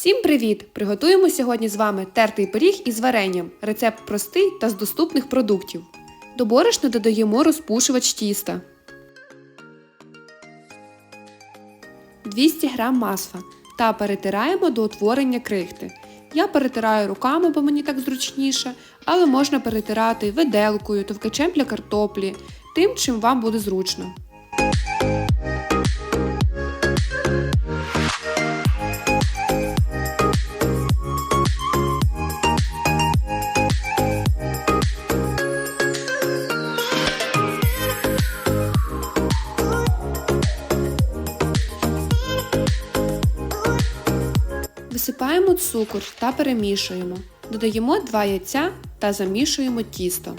Всім привіт! Приготуємо сьогодні з вами тертий пиріг із варенням. Рецепт простий та з доступних продуктів. До борошна додаємо розпушувач тіста. 200 г масла та перетираємо до утворення крихти. Я перетираю руками, бо мені так зручніше, але можна перетирати виделкою, товкачем для картоплі, тим, чим вам буде зручно. Висипаємо цукор та перемішуємо. Додаємо 2 яйця та замішуємо тісто.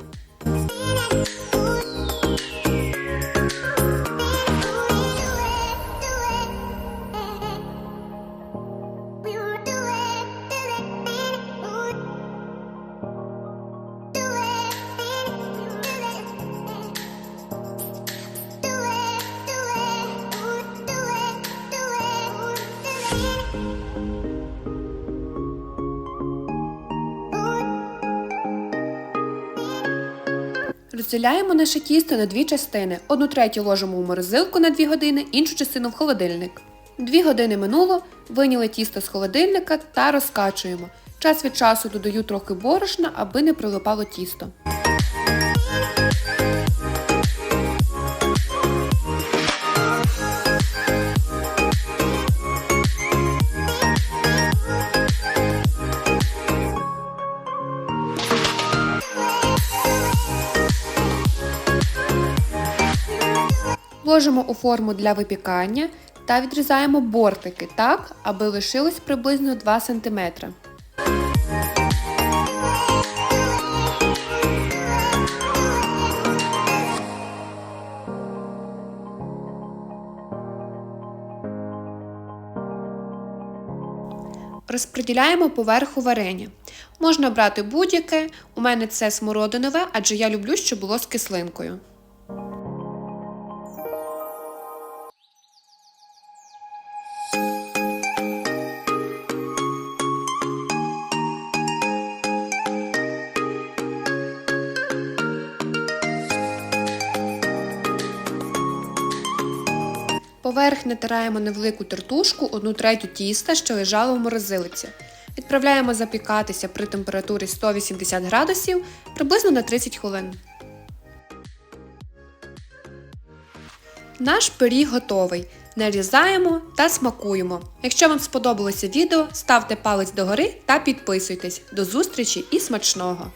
Розділяємо наше тісто на дві частини. Одну третю ложимо у морозилку на 2 години, іншу частину в холодильник. Дві години минуло, виняли тісто з холодильника та розкачуємо. Час від часу додаю трохи борошна, аби не прилипало тісто. Ложимо у форму для випікання та відрізаємо бортики так, аби лишилось приблизно 2 см. Розподіляємо поверху варення. Можна брати будь-яке, у мене це смородинове, адже я люблю, щоб було з кислинкою. Поверх натираємо невелику тертушку, одну третю тіста, що лежало в морозилиці. Відправляємо запікатися при температурі 180 градусів приблизно на 30 хвилин. Наш пиріг готовий. Нарізаємо та смакуємо. Якщо вам сподобалося відео, ставте палець догори та підписуйтесь. До зустрічі і смачного!